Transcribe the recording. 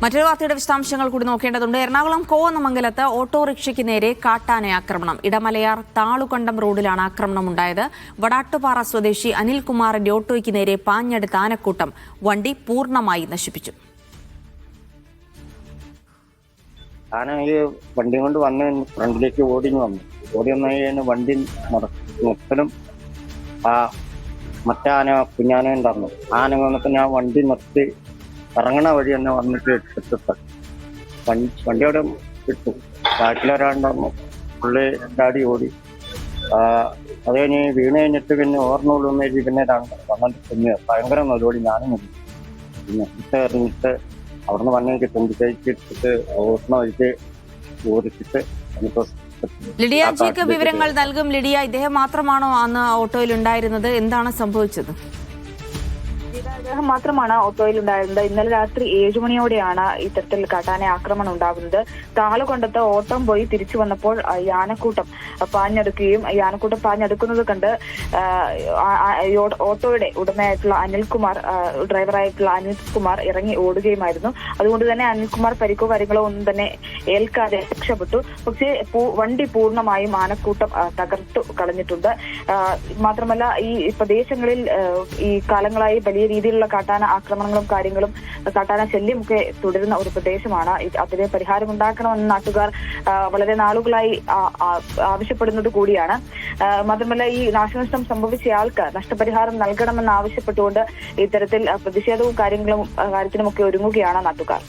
മറ്റൊരു വാർത്തയുടെ വിശദാംശങ്ങൾ കൂടി നോക്കേണ്ടതുണ്ട്. എറണാകുളം കോവന്നമംഗലത്ത് ഓട്ടോറിക്ഷയ്ക്ക് നേരെ കാട്ടാന ആക്രമണം. ഇടമലയാർ താളുകണ്ടം റോഡിലാണ് ആക്രമണം ഉണ്ടായത് വടാട്ടുപാറ സ്വദേശി അനിൽകുമാറിന്റെ ഓട്ടോയ്ക്ക് നേരെ പാഞ്ഞെടുത്ത ആനക്കൂട്ടം വണ്ടി പൂർണമായി നശിപ്പിച്ചു. ആണെങ്കിൽ വണ്ടി കൊണ്ട് വന്ന് ഫ്രണ്ടിലേക്ക് ഓടിഞ്ഞു വന്നു. ഓടി വന്നു വണ്ടി മൊത്തലും ആ മറ്റേ ആന കുഞ്ഞാനും ഉണ്ടായിരുന്നു ആന വന്നപ്പോൾ ഞാൻ വണ്ടി നിർത്തി ഇറങ്ങണ വഴി തന്നെ വന്നിട്ട് എടുത്തിട്ട് വണ്ടി വണ്ടി അവിടെ ഇട്ടു ബാക്കിലൊരാളുണ്ടായിരുന്നു. പുള്ളി ചാടി ഓടി. അത് കഴിഞ്ഞ് വീണ് കഴിഞ്ഞിട്ട് പിന്നെ ഓർമ്മയുള്ളൂ എന്ന് കരുതി പിന്നെ രണ്ട് വന്നിട്ട് പിന്നെ ഭയങ്കര നല്ലോടി ഞാനും മതി പിന്നെ ഇട്ട് എറിഞ്ഞിട്ട് അവിടുന്ന് വന്നു എനിക്ക് തുമ്പിക്കൈക്ക് എടുത്തിട്ട് ഓർമ്മ വഴിക്ക് ഓടിച്ചിട്ട് എനിക്ക് ലിഡിയ ജേക്കബ് വിവരങ്ങൾ നൽകും. ലിഡിയ ഇദ്ദേഹം മാത്രമാണോ അന്ന് ഓട്ടോയിൽ ഉണ്ടായിരുന്നത്? എന്താണ് സംഭവിച്ചത്? അദ്ദേഹം മാത്രമാണ് ഓട്ടോയിൽ ഉണ്ടായിരുന്നത് ഇന്നലെ രാത്രി ഏഴു മണിയോടെയാണ് ഇത്തരത്തിൽ കാട്ടാന ആക്രമണം ഉണ്ടാകുന്നത്. താളുകൊണ്ടത്ത് ഓട്ടം പോയി തിരിച്ചു വന്നപ്പോൾ യാനക്കൂട്ടം പാഞ്ഞടുക്കുകയും യാനക്കൂട്ടം പാഞ്ഞെടുക്കുന്നത് കണ്ട് ഓട്ടോയുടെ ഉടമയായിട്ടുള്ള അനിൽകുമാർ ഡ്രൈവറായിട്ടുള്ള അനിൽകുമാർ ഇറങ്ങി ഓടുകയുമായിരുന്നു. അതുകൊണ്ട് തന്നെ അനിൽകുമാർ പരിക്കോ കാര്യങ്ങളോ ഒന്നും തന്നെ ഏൽക്കാതെ രക്ഷപ്പെട്ടു. പക്ഷേ വണ്ടി പൂർണമായും ആനക്കൂട്ടം തകർത്തു കളഞ്ഞിട്ടുണ്ട്. മാത്രമല്ല ഈ പ്രദേശങ്ങളിൽ ഈ കാലങ്ങളായി വലിയ രീതിയിലുള്ള കാട്ടാന ആക്രമണങ്ങളും കാര്യങ്ങളും കാട്ടാന ശല്യമൊക്കെ തുടരുന്ന ഒരു പ്രദേശമാണ്. അതിന് പരിഹാരം ഉണ്ടാക്കണമെന്ന് നാട്ടുകാർ വളരെ നാളുകളായി ആവശ്യപ്പെടുന്നത് കൂടിയാണ്. മാത്രമല്ല ഈ നാശനഷ്ടം സംഭവിച്ചയാൾക്ക് നഷ്ടപരിഹാരം നൽകണമെന്ന് ആവശ്യപ്പെട്ടുകൊണ്ട് ഇത്തരത്തിൽ പ്രതിഷേധവും കാര്യങ്ങളും കാര്യത്തിനുമൊക്കെ ഒരുങ്ങുകയാണ് നാട്ടുകാർ.